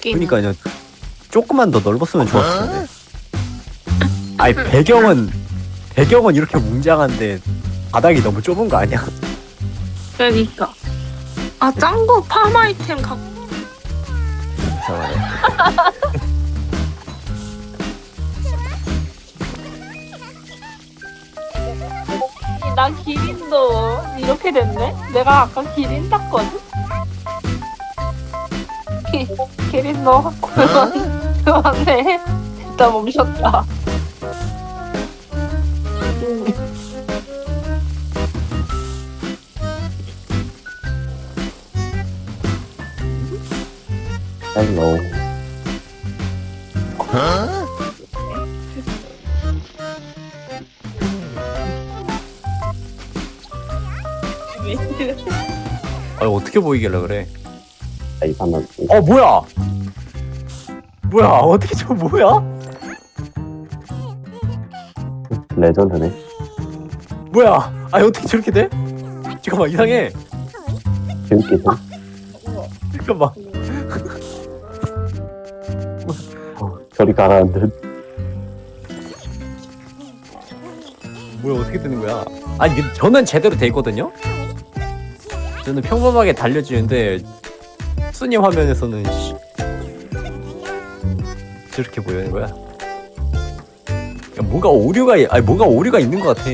웃기네. 그러니까요. 조금만 더 넓었으면 좋았을 텐데. 아니 배경은 배경은 이렇게 웅장한데 바닥이 너무 좁은 거 아니야? 그러니까. 아 짱구 팜 아이템 갖고 이상하네. 나 기린도 이렇게 됐네? 내가 아까 기린 땄거든? 기, 기린도 그만해 됐다 멈췄다 음, 헬로. 아니 어떻게 보이길래 그래? 아, 이상한. 어 뭐야? 뭐야 어떻게 저 뭐야? 레전드네. 뭐야? 아니 어떻게 저렇게 돼? 잠깐만 이상해. 재밌겠어? 잠깐만. 어, 저리 가라는 듯. 뭐야 어떻게 되는 거야? 아니 이게 저는 제대로 돼 있거든요. 저는 평범하게 달려지는데 순위 화면에서는 씨, 저렇게 보이는 거야. 야, 뭔가 오류가 있- 아니 뭔가 오류가 있는 것 같아.